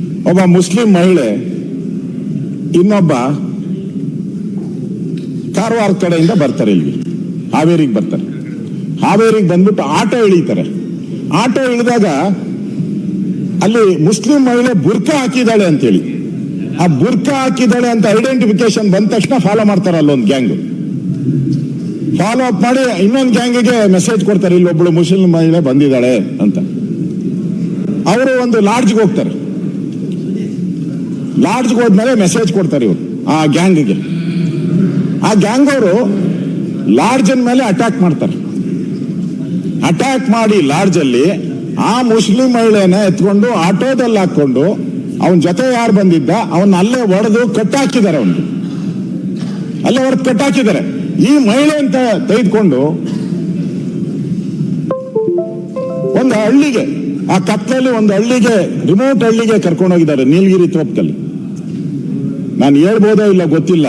ಒಬ್ಬ ಮುಸ್ಲಿಂ ಮಹಿಳೆ ಇನ್ನೊಬ್ಬ ಕಾರವಾರ ಕಡೆಯಿಂದ ಬರ್ತಾರೆ ಇಲ್ಲಿ ಹಾವೇರಿಗೆ ಬರ್ತಾರೆ. ಹಾವೇರಿಗೆ ಬಂದ್ಬಿಟ್ಟು ಆಟೋ ಇಳಿತಾರೆ. ಆಟೋ ಇಳಿದಾಗ ಅಲ್ಲಿ ಮುಸ್ಲಿಂ ಮಹಿಳೆ ಬುರ್ಕ ಹಾಕಿದ್ದಾಳೆ ಅಂತೇಳಿ. ಆ ಬುರ್ಕ ಹಾಕಿದ್ದಾಳೆ ಅಂತ ಐಡೆಂಟಿಫಿಕೇಶನ್ ಬಂದ ತಕ್ಷಣ ಫಾಲೋ ಮಾಡ್ತಾರೆ ಅಲ್ಲೊಂದು ಗ್ಯಾಂಗ್ ಫಾಲೋ ಅಪ್ ಮಾಡಿ ಇನ್ನೊಂದು ಗ್ಯಾಂಗಿಗೆ ಮೆಸೇಜ್ ಕೊಡ್ತಾರೆ ಇಲ್ಲಿ ಒಬ್ಬಳು ಮುಸ್ಲಿಂ ಮಹಿಳೆ ಬಂದಿದ್ದಾಳೆ ಅಂತ. ಅವರು ಒಂದು ಲಾಡ್ಜ್ಗೆ ಹೋಗ್ತಾರೆ. ಲಾಡ್ಜ್ಗೆ ಹೋದ್ಮೇಲೆ ಮೆಸೇಜ್ ಕೊಡ್ತಾರೆ ಇವರು, ಆ ಗ್ಯಾಂಗ್ಗೆ. ಆ ಗ್ಯಾಂಗ್ ಅವರು ಲಾಡ್ಜನ್ ಮೇಲೆ ಅಟ್ಯಾಕ್ ಮಾಡ್ತಾರೆ. ಅಟ್ಯಾಕ್ ಮಾಡಿ ಲಾಡ್ಜಲ್ಲಿ ಆ ಮುಸ್ಲಿಂ ಮಹಿಳೆನ ಎತ್ಕೊಂಡು ಆಟೋದಲ್ಲಿ ಹಾಕೊಂಡು ಅವನ ಜೊತೆ ಯಾರು ಬಂದಿದ್ದ ಅವನ್ನ ಅಲ್ಲೇ ಒಡೆದು ಕಟ್ಟಾಕಿದ್ದಾರೆ ಅವನು ಅಲ್ಲೇ ಹೊಡೆದು ಕಟ್ಟಾಕಿದ್ದಾರೆ ಈ ಮಹಿಳೆ ಅಂತ ತೆಗೆದುಕೊಂಡು ಒಂದು ಹಳ್ಳಿಗೆ, ಆ ಕತ್ತಲಲ್ಲಿ ಒಂದು ಹಳ್ಳಿಗೆ ರಿಮೋಟ್ ಹಳ್ಳಿಗೆ ಕರ್ಕೊಂಡೋಗಿದ್ದಾರೆ ನೀಲಗಿರಿ ತೋಪದಲ್ಲಿ. ನಾನು ಹೇಳ್ಬೋದೋ ಇಲ್ಲ ಗೊತ್ತಿಲ್ಲ.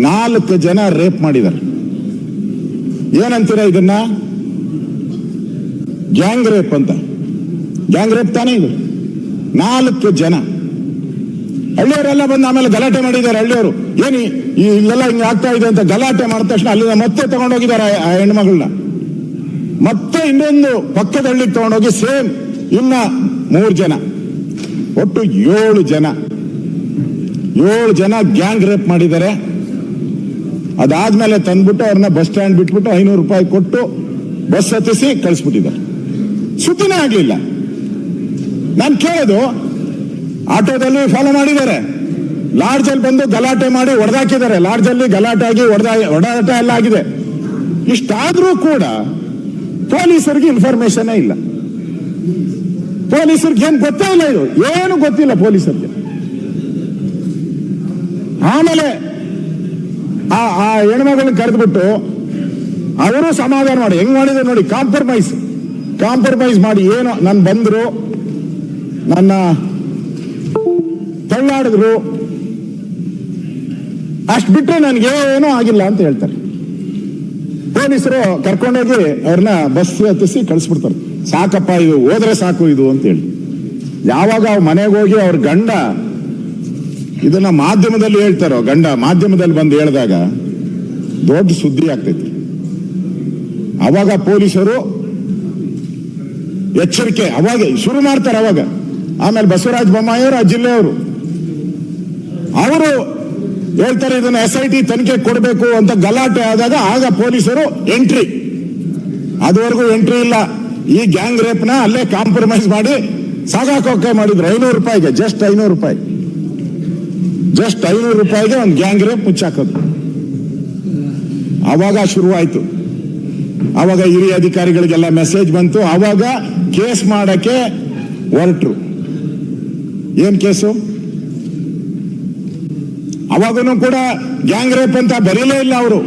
ನಾಲ್ಕು ಜನ ರೇಪ್ ಮಾಡಿದ್ದಾರೆ. ಏನಂತೀರ ಇದನ್ನ? ಗ್ಯಾಂಗ್ ರೇಪ್ ಅಂತ. ಗ್ಯಾಂಗ್ ರೇಪ್ ತಾನೇ ಇದು? ನಾಲ್ಕು ಜನ. ಹಳ್ಳಿಯವರೆಲ್ಲ ಬಂದು ಆಮೇಲೆ ಗಲಾಟೆ ಮಾಡಿದ್ದಾರೆ ಹಳ್ಳಿಯವರು. ಏನಿ ಇಲ್ಲೆಲ್ಲ ಹಿಂಗೆ ಆಗ್ತಾ ಇದೆ ಅಂತ ಗಲಾಟೆ ಮಾಡಿದ ತಕ್ಷಣ ಅಲ್ಲಿಂದ ಮತ್ತೆ ತಗೊಂಡೋಗಿದ್ದಾರೆ ಆ ಹೆಣ್ಮಗಳನ್ನ ಮತ್ತೆ ಇನ್ನೊಂದು ಪಕ್ಕದ ಹಳ್ಳಿಗೆ ತಗೊಂಡೋಗಿ ಸೇಮ್ ಇನ್ನ ಮೂರು ಜನ. ಒಟ್ಟು ಏಳು ಜನ. ಏಳು ಜನ ಗ್ಯಾಂಗ್ ರೇಪ್ ಮಾಡಿದ್ದಾರೆ. ಅದಾದ್ಮೇಲೆ ತಂದ್ಬಿಟ್ಟು ಅವ್ರನ್ನ ಬಸ್ ಸ್ಟ್ಯಾಂಡ್ ಬಿಟ್ಬಿಟ್ಟು ಐನೂರು ರೂಪಾಯಿ ಕೊಟ್ಟು ಬಸ್ ಹತ್ತಿಸಿ ಕಳಿಸ್ಬಿಟ್ಟಿದ್ದಾರೆ. ಸುದ್ದಿನೇ ಆಗ್ಲಿಲ್ಲ. ನಾನು ಕೇಳೋದು, ಆಟೋದಲ್ಲಿ ಫಾಲೋ ಮಾಡಿದ್ದಾರೆ. ಲಾಡ್ಜಲ್ಲಿ ಬಂದು ಗಲಾಟೆ ಮಾಡಿ ಹೊಡೆದಾಕಿದ್ದಾರೆ. ಲಾಡ್ಜಲ್ಲಿ ಗಲಾಟೆ ಆಗಿ ಹೊಡೆದ, ಹೊಡೆದಾಟ ಎಲ್ಲ ಆಗಿದೆ. ಇಷ್ಟಾದ್ರೂ ಕೂಡ ಪೊಲೀಸರಿಗೆ ಇನ್ಫಾರ್ಮೇಶನ್ ಇಲ್ಲ. ಪೊಲೀಸರಿಗೆ ಏನ್ ಗೊತ್ತೇ ಇಲ್ಲ ಇದು. ಏನು ಗೊತ್ತಿಲ್ಲ ಪೊಲೀಸರಿಗೆ. ಆಮೇಲೆ ಆ ಆ ಹೆಣ್ಮಗಳನ್ನ ಕರೆದ್ಬಿಟ್ಟು ಅವರು ಸಮಾಧಾನ ಮಾಡಿ. ಹೆಂಗ್ ಮಾಡಿದ್ರು ನೋಡಿ ಕಾಂಪ್ರಮೈಸ್ ಕಾಂಪ್ರಮೈಸ್ ಮಾಡಿ ಏನು ನಾನು ಬಂದ್ರು, ನನ್ನ ತಳ್ಳಾಡಿದ್ರು. ಅಷ್ಟು ಬಿಟ್ಟರೆ ನನಗೆ ಏನೂ ಆಗಿಲ್ಲ ಅಂತ ಹೇಳ್ತಾರೆ. ಪೊಲೀಸರು ಕರ್ಕೊಂಡೋಗಿ ಅವ್ರನ್ನ ಬಸ್ ಹತ್ತಿಸಿ ಕಳಿಸ್ಬಿಡ್ತಾರೆ. ಸಾಕಪ್ಪ ಇದು, ಹೋದ್ರೆ ಸಾಕು ಇದು ಅಂತ ಹೇಳಿ. ಯಾವಾಗ ಮನೆಗೆ ಹೋಗಿ ಅವ್ರ ಗಂಡ ಇದನ್ನ ಮಾಧ್ಯಮದಲ್ಲಿ ಹೇಳ್ತಾರೋ, ಗಂಡ ಮಾಧ್ಯಮದಲ್ಲಿ ಬಂದು ಹೇಳಿದಾಗ ದೊಡ್ಡ ಸುದ್ದಿ ಆಗ್ತೈತಿ. ಅವಾಗ ಪೊಲೀಸರು ಎಚ್ಚರಿಕೆ, ಅವಾಗ ಶುರು ಮಾಡ್ತಾರೆ ಅವಾಗ. ಆಮೇಲೆ ಬಸವರಾಜ ಬೊಮ್ಮಾಯಿಯವರು ಆ ಜಿಲ್ಲೆಯವರು. ಅವರು ಹೇಳ್ತಾರೆ, ಇದನ್ನ ಎಸ್ ಐ ಟಿ ತನಿಖೆ ಕೊಡಬೇಕು ಅಂತ ಗಲಾಟೆ ಆದಾಗ ಆಗ ಪೊಲೀಸರು ಎಂಟ್ರಿ. ಅದುವರೆಗೂ ಎಂಟ್ರಿ ಇಲ್ಲ. ಈ ಗ್ಯಾಂಗ್ ರೇಪ್ನ ಅಲ್ಲೇ ಕಾಂಪ್ರಮೈಸ್ ಮಾಡಿ ಸಾಗಾಕೋಕೆ ಮಾಡಿದ್ರು. ಐನೂರು ರೂಪಾಯಿಗೆ, ಜಸ್ಟ್ ಐನೂರು ರೂಪಾಯಿ. ಜಸ್ಟ್ ಐನೂರು ರೂಪಾಯಿಗೆ ಒಂದು ಗ್ಯಾಂಗ್ ರೇಪ್ ಮುಚ್ಚಾಕೋದು. ಅವಾಗ ಶುರುವಾಯಿತು. ಆವಾಗ ಹಿರಿಯ ಅಧಿಕಾರಿಗಳಿಗೆಲ್ಲ ಮೆಸೇಜ್ ಬಂತು. ಆವಾಗ ಕೇಸ್ ಮಾಡಕ್ಕೆ ಹೊರಟ್ರು. ಏನ್ ಕೇಸು? ಅವಾಗೂ ಕೂಡ ಗ್ಯಾಂಗ್ ರೇಪ್ ಅಂತ ಬರೀಲೇ ಇಲ್ಲ ಅವರು.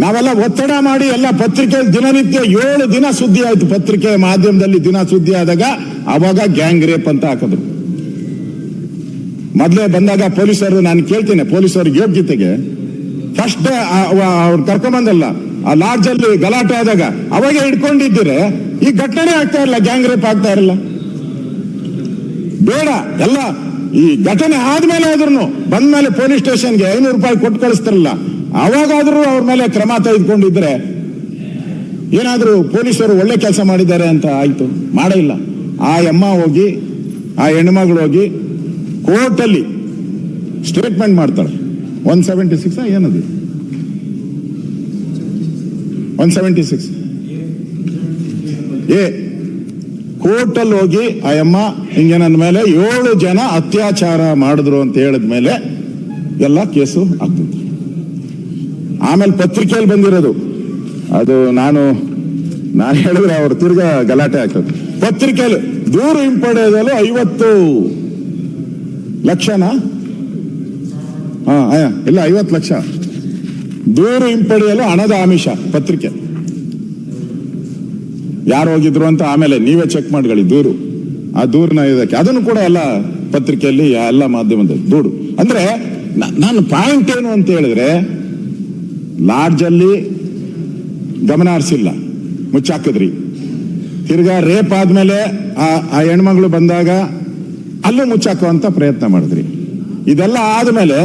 ನಾವೆಲ್ಲ ಒತ್ತಡ ಮಾಡಿ ಎಲ್ಲ ಪತ್ರಿಕೆ ದಿನನಿತ್ಯ ಏಳು ದಿನ ಸುದ್ದಿ ಆಯ್ತು. ಪತ್ರಿಕೆ ಮಾಧ್ಯಮದಲ್ಲಿ ದಿನ ಸುದ್ದಿ ಆದಾಗ ಅವಾಗ ಗ್ಯಾಂಗ್ ರೇಪ್ ಅಂತ ಹಾಕಿದ್ರು. ಮೊದಲೇ ಬಂದಾಗ ಪೊಲೀಸರು, ನಾನು ಕೇಳ್ತೇನೆ ಪೊಲೀಸರ ಯೋಗ್ಯತೆಗೆ. ಫಸ್ಟ್ ಅವ್ರು ಕರ್ಕೊಂಬಂದಲ್ಲ ಆ ಲಾಡ್ಜ್ ಅಲ್ಲಿ ಗಲಾಟೆ ಆದಾಗ ಅವಾಗ ಹಿಡ್ಕೊಂಡಿದ್ದೀರೆ? ಈ ಘಟನೆ ಆಗ್ತಾ ಇರಲ್ಲ ಗ್ಯಾಂಗ್ ರೇಪ್ ಆಗ್ತಾ ಇರಲ್ಲ. ಬೇಡ, ಎಲ್ಲ ಈ ಘಟನೆ ಆದ್ಮೇಲೆ ಆದ್ರೂ ಬಂದ್ಮೇಲೆ ಪೊಲೀಸ್ ಸ್ಟೇಷನ್ಗೆ ಐನೂರು ರೂಪಾಯಿ ಕೊಟ್ಟು ಕಳಿಸ್ತಿರಲ್ಲ, ಅವಾಗಾದ್ರೂ ಅವ್ರ ಮೇಲೆ ಕ್ರಮ ತೆಗೆದುಕೊಂಡಿದ್ರೆ ಏನಾದ್ರೂ ಪೊಲೀಸರು ಒಳ್ಳೆ ಕೆಲಸ ಮಾಡಿದ್ದಾರೆ ಅಂತ ಆಯ್ತು. ಮಾಡಿಲ್ಲ ಆ ಅಮ್ಮ ಹೋಗಿ, ಆ ಹೆಣ್ಮಗಳು ಹೋಗಿ ಕೋರ್ಟಲ್ಲಿ ಸ್ಟೇಟ್ಮೆಂಟ್ ಮಾಡ್ತಾಳೆ. ಒನ್ ಸೆವೆಂಟಿ ಸಿಕ್ಸ್ ಏನದು? ಒನ್ ಸೆವೆಂಟಿ ಸಿಕ್ಸ್ ಏ, ಕೋರ್ಟಲ್ಲಿ ಹೋಗಿ ಅಮ್ಮ ಹಿಂಗೆ ನನ್ನ ಮೇಲೆ ಏಳು ಜನ ಅತ್ಯಾಚಾರ ಮಾಡಿದ್ರು ಅಂತ ಹೇಳಿದ ಮೇಲೆ ಎಲ್ಲ ಕೇಸು ಆಗ್ತದೆ ಆಮೇಲೆ ಪತ್ರಿಕೆಯಲ್ಲಿ ಬಂದಿರೋದು. ಅದು ನಾನು ನಾನು ಹೇಳಿದ್ರೆ ಅವ್ರು ತಿರ್ಗಾ ಗಲಾಟೆ ಆಗ್ತದೆ. ಪತ್ರಿಕೆಯಲ್ಲಿ ದೂರು ಹಿಂಪಡೆಯಲು ಐವತ್ತು ಲಕ್ಷನಾ? ಹಾ ಇಲ್ಲ, ಐವತ್ತು ಲಕ್ಷ. ದೂರು ಹಿಂಪಡೆಯಲು ಹಣದ ಆಮಿಷ, ಪತ್ರಿಕೆ. ಯಾರು ಹೋಗಿದ್ರು ಅಂತ ಆಮೇಲೆ ನೀವೇ ಚೆಕ್ ಮಾಡ್ಕೊಳ್ಳಿ, ದೂರು. ಆ ದೂರನ ಇದಕ್ಕೆ. ಅದನ್ನು ಕೂಡ ಎಲ್ಲ ಪತ್ರಿಕೆಯಲ್ಲಿ ಎಲ್ಲ ಮಾಧ್ಯಮದಲ್ಲಿ, ದೂರು. ಅಂದ್ರೆ ನನ್ನ ಪಾಯಿಂಟ್ ಏನು ಅಂತ ಹೇಳಿದ್ರೆ ಲಾಡ್ಜಲ್ಲಿ ಗಮನ ಹರಿಸಿಲ್ಲ ಮುಚ್ಚಾಕಿದ್ರಿ. ತಿರ್ಗಾ ರೇಪ್ ಆದ್ಮೇಲೆ ಆ ಹೆಣ್ಮಗಳು ಬಂದಾಗ ಅಲ್ಲೂ ಮುಚ್ಚಾಕುವಂತ ಪ್ರಯತ್ನ ಮಾಡಿದ್ರಿ. ಇದೆಲ್ಲ ಆದಮೇಲೆ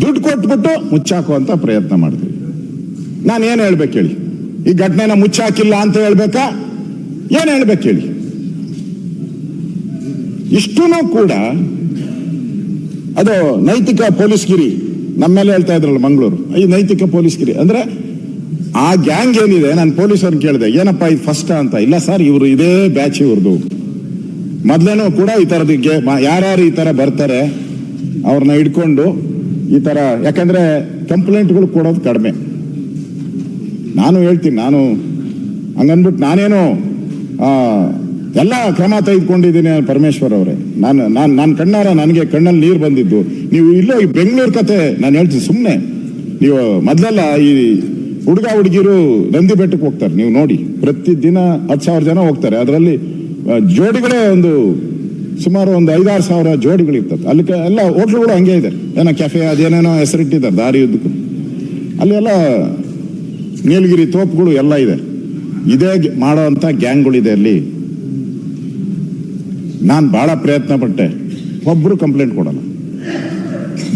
ದುಡ್ಡು ಕೊಟ್ಬಿಟ್ಟು ಮುಚ್ಚಾಕುವಂತ ಪ್ರಯತ್ನ ಮಾಡಿದ್ರಿ. ನಾನು ಏನು ಹೇಳ್ಬೇಕು ಹೇಳಿ? ಈ ಘಟನೆನ ಮುಚ್ಚಾಕಿಲ್ಲ ಅಂತ ಹೇಳ್ಬೇಕಾ? ಏನು ಹೇಳ್ಬೇಕು ಹೇಳಿ? ಇಷ್ಟೂ ಕೂಡ ಅದು ನೈತಿಕ ಪೊಲೀಸ್ಗಿರಿ ನಮ್ಮ ಮೇಲೆ ಹೇಳ್ತಾ ಇದ್ರಲ್ಲ ಮಂಗಳೂರು, ಈ ನೈತಿಕ ಪೊಲೀಸ್ಗಿರಿ. ಅಂದ್ರೆ ಆ ಗ್ಯಾಂಗ್ ಏನಿದೆ, ನಾನು ಪೊಲೀಸರನ್ನ ಕೇಳಿದೆ, ಏನಪ್ಪ ಇದು ಫಸ್ಟ್ ಅಂತ? ಇಲ್ಲ ಸರ್, ಇವರು ಇದೇ ಬ್ಯಾಚ್ ಇವ್ರದ್ದು ಮೊದ್ಲೇನೂ ಕೂಡ ಈ ತರದಕ್ಕೆ ಯಾರ್ಯಾರು ಈ ತರ ಬರ್ತಾರೆ ಅವ್ರನ್ನ ಹಿಡ್ಕೊಂಡು ಈ ತರ, ಯಾಕಂದ್ರೆ ಕಂಪ್ಲೇಂಟ್ಗಳು ಕೊಡೋದು ಕಡಿಮೆ. ನಾನು ಹೇಳ್ತೀನಿ, ನಾನು ಹಂಗನ್ಬಿಟ್ಟು ನಾನೇನು ಎಲ್ಲ ಕ್ರಮ ತೆಗೆದುಕೊಂಡಿದ್ದೀನಿ ಪರಮೇಶ್ವರ್ ಅವರೇ. ನಾನು ನಾನು ನನ್ನ ಕಣ್ಣಾರ, ನನಗೆ ಕಣ್ಣಲ್ಲಿ ನೀರು ಬಂದಿದ್ದು. ನೀವು ಇಲ್ಲೇ ಈ ಬೆಂಗಳೂರು ಕತೆ ನಾನು ಹೇಳ್ತೀನಿ ಸುಮ್ಮನೆ ನೀವು ಮೊದಲೆಲ್ಲ ಈ ಹುಡುಗ ಹುಡುಗಿರು ನಂದಿ ಬೆಟ್ಟಕ್ಕೆ ಹೋಗ್ತಾರೆ, ನೀವು ನೋಡಿ. ಪ್ರತಿ ದಿನ ಹತ್ತು ಸಾವಿರ ಜನ ಹೋಗ್ತಾರೆ. ಅದರಲ್ಲಿ ಜೋಡಿಗಳೇ ಒಂದು ಸುಮಾರು ಒಂದು ಐದಾರು ಸಾವಿರ ಜೋಡಿಗಳು ಇರ್ತದೆ. ಅಲ್ಲಿ ಎಲ್ಲ ಹೋಟ್ಲುಗಳು ಹಂಗೆ ಇದೆ. ಏನೋ ಕೆಫೆ ಅದೇನೇನೋ ಹೆಸರಿಟ್ಟಿದ್ದಾರೆ, ದಾರಿ ಉದ್ದಕ್ಕೂ ಅಲ್ಲಿ ಎಲ್ಲ ನೀಲಗಿರಿ ತೋಪುಗಳು ಎಲ್ಲ ಇದೆ. ಇದೇ ಮಾಡೋ ಮಾಡೋವಂಥ ಗ್ಯಾಂಗ್ಗಳಿದೆ ಅಲ್ಲಿ. ನಾನು ಬಹಳ ಪ್ರಯತ್ನ ಪಟ್ಟೆ ಒಬ್ಬರು ಕಂಪ್ಲೇಂಟ್ ಕೊಡಲ್ಲ.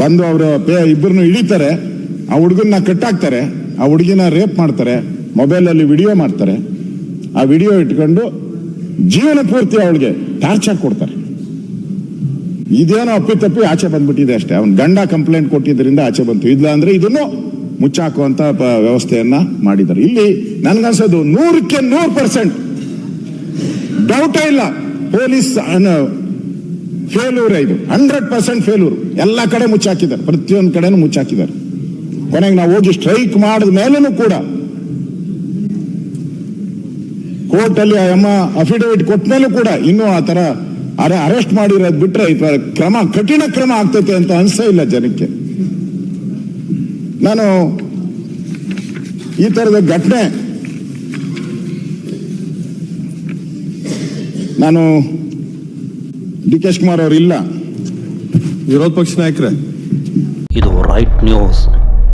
ಬಂದು ಅವರು ಪೇ ಇಬ್ಬರನ್ನು ಹಿಡಿತಾರೆ. ಆ ಹುಡುಗನ್ನ ಕಟ್ಟಾಕ್ತಾರೆ. ಆ ಹುಡುಗಿನ ರೇಪ್ ಮಾಡ್ತಾರೆ. ಮೊಬೈಲಲ್ಲಿ ವಿಡಿಯೋ ಮಾಡ್ತಾರೆ. ಆ ವಿಡಿಯೋ ಇಟ್ಕೊಂಡು ಜೀವನ ಪೂರ್ತಿ ಅವಳಿಗೆ ಟಾರ್ಚರ್ ಕೊಡ್ತಾರೆ. ಇದೇನೋ ಅಪ್ಪಿತಪ್ಪಿ ಆಚೆ ಬಂದ್ಬಿಟ್ಟಿದೆ ಅಷ್ಟೇ. ಅವನ್ ಗಂಡ ಕಂಪ್ಲೇಂಟ್ ಕೊಟ್ಟಿದ್ದರಿಂದ ಆಚೆ ಬಂತು. ಇಲ್ಲ ಅಂದ್ರೆ ಇದನ್ನು ಮುಚ್ಚಾಕುವಂತ ವ್ಯವಸ್ಥೆಯನ್ನ ಮಾಡಿದ್ದಾರೆ. ಇಲ್ಲಿ ನನ್ಗನ್ಸೋದು ನೂರಕ್ಕೆ ನೂರು ಪರ್ಸೆಂಟ್ ಡೌಟೇ ಇಲ್ಲ. ಪೊಲೀಸ್ ಫೇಲ್ಯೂರ್ ಇದು. ಹಂಡ್ರೆಡ್ ಪರ್ಸೆಂಟ್ ಫೇಲ್ಯೂರ್ ಎಲ್ಲ ಕಡೆ ಮುಚ್ಚಾಕಿದ್ದಾರೆ. ಪ್ರತಿಯೊಂದು ಕಡೆನೂ ಮುಚ್ಚಾಕಿದ್ದಾರೆ. ಕೊನೆಗೆ ನಾವು ಹೋಗಿ ಸ್ಟ್ರೈಕ್ ಮಾಡಿದ ಮೇಲೂ ಕೂಡ ಕೋರ್ಟ್ ಅಲ್ಲಿ ಆ ಅಮ್ಮ ಅಫಿಡವಿಟ್ ಕೊಟ್ಟ ಮೇಲೂ ಕೂಡ ಇನ್ನೂ ಆ ತರ ಅರೆ ಅರೆಸ್ಟ್ ಮಾಡಿರೋದು ಬಿಟ್ರೆ ಈ ತರ ಕ್ರಮ ಕಠಿಣ ಕ್ರಮ ಆಗ್ತೈತೆ ಅಂತ ಅನ್ಸೇ ಇಲ್ಲ ಜನಕ್ಕೆ. ನಾನು ಈ ತರದ ಘಟನೆ ನಾನು ಡಿ ಕೆ ಶಿವಕುಮಾರ್ ಅವರು ಇಲ್ಲ. ವಿರೋಧ ಪಕ್ಷ ನಾಯಕರೇ. ಇದು ರೈಟ್ ನ್ಯೂಸ್